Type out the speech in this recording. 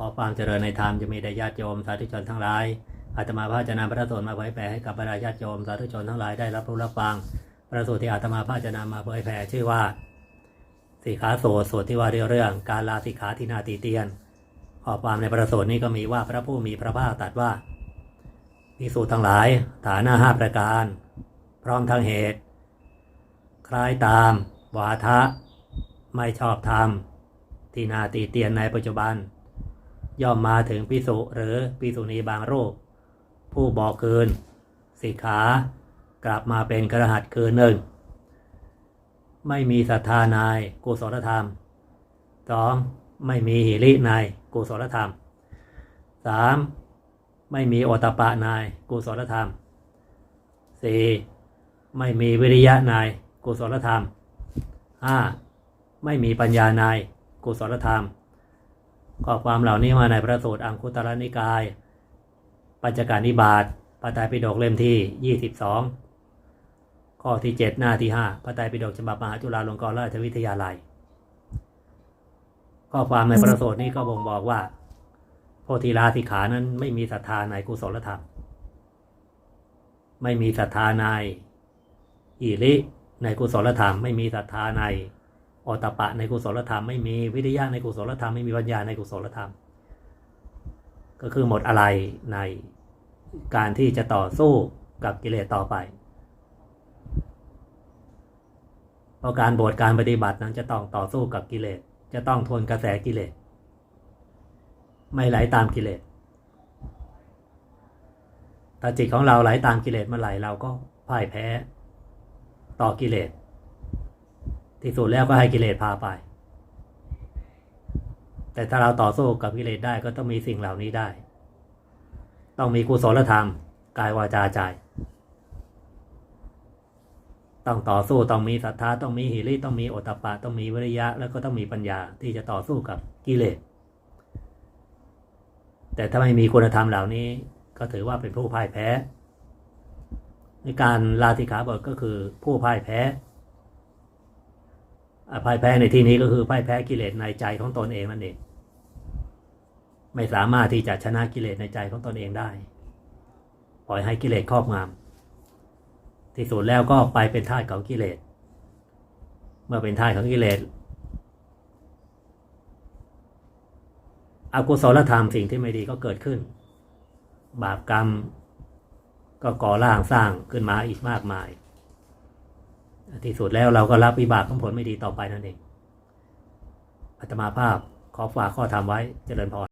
ขอความเจริญในธรรมจะมีแด่ญาติโยมสาธุชนทั้งหลายอาตมาภาพจะนำพระสนมาเผยแผ่ให้กับบรรดาญาติโยมสาธุชนทั้งหลายได้รับรู้รับฟังพระสูตรที่อาตมาภาพจะนำมาเผยแผ่ชื่อว่าสีขาโสดสูตรที่ว่าเรื่องการลาสิกขาที่นาตีเตียนข้อความในประสูตรนี้ก็มีว่าพระผู้มีพระภาคตรัสว่าพิสูจน์ทั้งหลายฐานะห้าประการ พร้อมทั้งเหตุ คล้ายตาม วาทะ ไม่ชอบธรรมที่นาตีเตียนในปัจจุบัน ย่อมมาถึงพิสุหรือพิสุณีบางรูป ผู้บอกคืนสิกขากลับมาเป็นกระหัตคืนหนึ่ง ไม่มีศรัทธาในกุศลธรรมสองไม่มีหิริในกุศลธรรมสามไม่มีโอตตปปะในกุศลธรรมสี่ไม่มีวิริยะในกุศลธรรมห้าไม่มีปัญญาในกุศลธรรม ข้อความเหล่านี้มาในพระสูตรอังคุตรนิกาย ปัญจการนิบาตพระไตรปิฎกเล่มที่ 22 ข้อที่ 7 หน้าที่ 5พระไตรปิฎกฉบับมหาจุฬาลงกรณราชวิทยาลัย ข้อความในพระสูตรนี้ก็บ่งบอกว่า โพธิลาสิขานั้นไม่มีศรัทธาในกุศลธรรม ไม่มีศรัทธาในอิริในกุศลธรรม ไม่มีศรัทธาใน อตตปะในกุศลธรรมไม่มีวิริยะในกุศลธรรมไม่มีปัญญาในกุศลธรรม ก็คือหมดอะไรในการที่จะต่อสู้กับกิเลสต่อไปเพราะการบวชการปฏิบัตินั้นจะต้องต่อสู้กับกิเลส จะต้องทนกระแสกิเลส ไม่ไหลตามกิเลส ถ้าจิตของเราไหลตามกิเลสเมื่อไหร่เราก็พ่ายแพ้ต่อกิเลส ที่สุดแล้วก็ให้กิเลสพาไป แต่ถ้าเราต่อสู้กับกิเลสได้ก็ต้องมีสิ่งเหล่านี้ได้ ต้องมีกุศลธรรม กายวาจาใจ ต้องต่อสู้ต้องมีศรัทธาต้องมีหิริต้องมีโอตตปปะต้องมีวิริยะ แล้วก็ต้องมีปัญญาที่จะต่อสู้กับกิเลส แต่ถ้าไม่มีคุณธรรมเหล่านี้ ก็ถือว่าเป็นผู้พ่ายแพ้ ในการลาธิขาบทก็คือผู้พ่ายแพ้ พ่ายแพ้ในที่นี้ก็คือพ่ายแพ้กิเลสในใจของตนเองนั่นเอง ไม่สามารถที่จะชนะกิเลสในใจของตนเองได้ ปล่อยให้กิเลสครอบงำที่สุดแล้วก็ไปเป็นทาสของกิเลส เมื่อเป็นทาสของกิเลสอกุศลธรรมสิ่งที่ไม่ดีก็เกิดขึ้น บาปกรรมก็ก่อร่างสร้างขึ้นมาอีกมากมาย ที่สุดแล้วเราก็รับวิบากของผลไม่ดีต่อไปนั่นเองอาตมาภาพขอฝากข้อธรรมไว้เจริญพร